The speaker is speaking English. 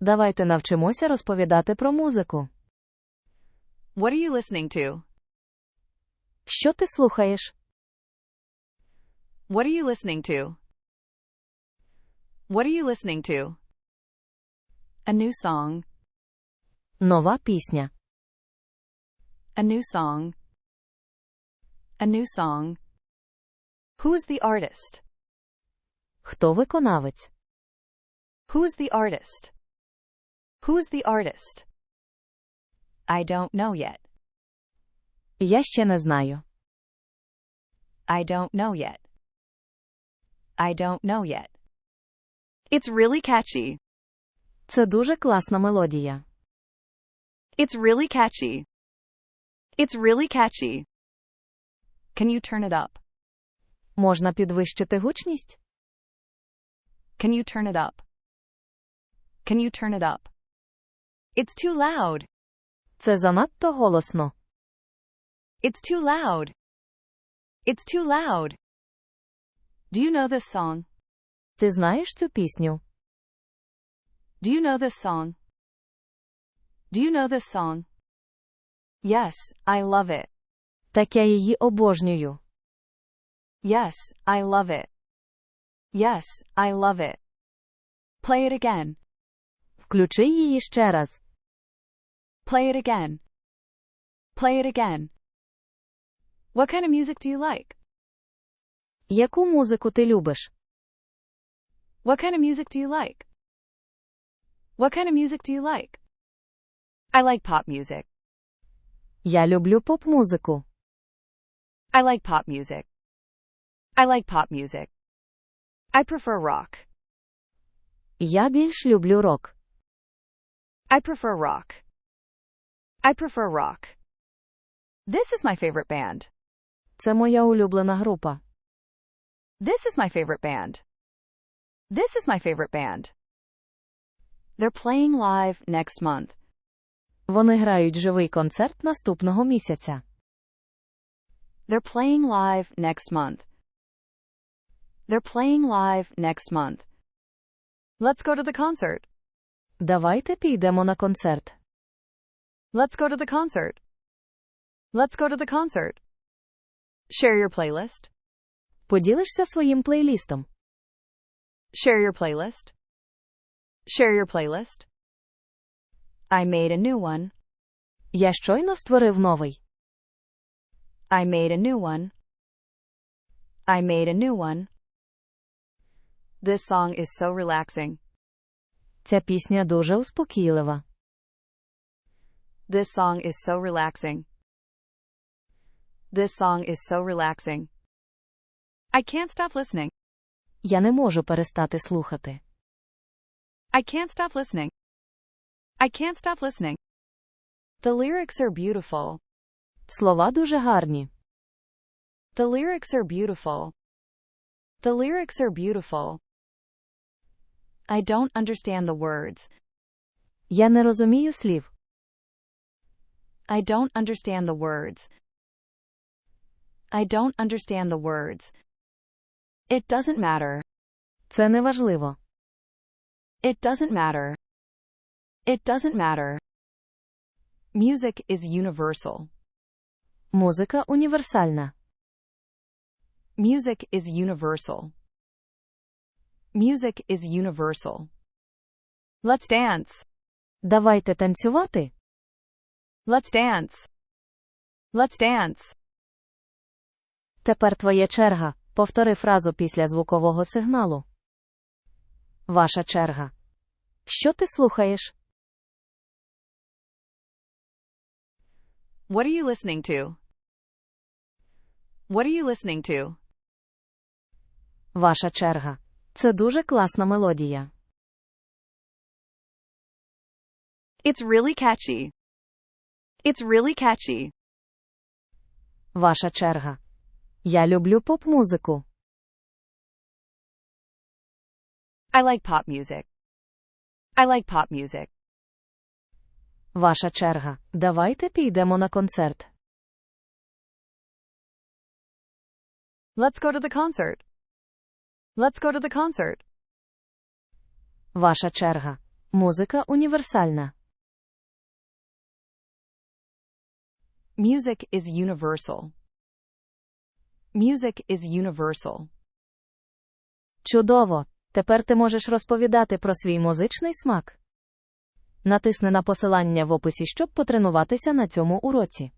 Давайте навчимося розповідати про музику. What are you listening to? Що ти слухаєш? What are you listening to? What are you listening to? A new song. Нова пісня. A new song. A new song. Who's the artist? Хто виконавець? Who's the artist? Who's the artist? I don't know yet. Я ще не знаю. I don't know yet. I don't know yet. It's really catchy. Це дуже класна мелодія. It's really catchy. It's really catchy. Can you turn it up? Можна підвищити гучність? Can you turn it up? Can you turn it up? It's too loud. Це занадто голосно. It's too loud. It's too loud. Do you know this song? Ти знаєш цю пісню? Do you know this song? Do you know this song? Yes, I love it. Так я її обожнюю. Yes, I love it. Yes, I love it. Play it again. Включи її ще раз. Play it again. Play it again. What kind of music do you like? Яку музику ти любиш? What kind of music do you like? What kind of music do you like? I like pop music. Я люблю поп-музику. I like pop music. I like pop music. I prefer rock. Я більш люблю рок. I prefer rock. I prefer rock. This is my favorite band. Це моя улюблена група. This is my favorite band. This is my favorite band. They're playing live next month. Вони грають живий концерт наступного місяця. They're playing live next month. They're playing live next month. Let's go to the concert. Давайте підемо на концерт. Let's go to the concert. Let's go to the concert. Share your playlist. Поділишся своїм плейлістом. Share your playlist. Share your playlist. I made a new one. Я щойно створив новий. I made a new one. I made a new one. This song is so relaxing. Ця пісня дуже успокійлива. This song is so relaxing. This song is so relaxing. I can't stop listening. Я не можу перестати слухати. I can't stop listening. I can't stop listening. The lyrics are beautiful. Слова дуже гарні. The lyrics are beautiful. The lyrics are beautiful. I don't understand the words. Я не розумію слів. I don't understand the words. I don't understand the words. It doesn't matter. Це не важливо. It doesn't matter. It doesn't matter. Music is universal. Музика універсальна. Music is universal. Music is universal. Let's dance. Давайте танцювати. Let's dance. Let's dance. Тепер твоя черга. Повтори фразу після звукового сигналу. Ваша черга. Що ти слухаєш? What are you listening to? What are you listening to? Ваша черга. Це дуже класна мелодія. It's really catchy. It's really catchy. Ваша черга. Я люблю поп-музику. I like pop music. I like pop music. Ваша черга. Давайте підемо на концерт. Let's go to the concert. Let's go to the concert. Ваша черга. Музика універсальна. Music is universal. Music is universal. Чудово! Тепер ти можеш розповідати про свій музичний смак. Натисни на посилання в описі, щоб потренуватися на цьому уроці.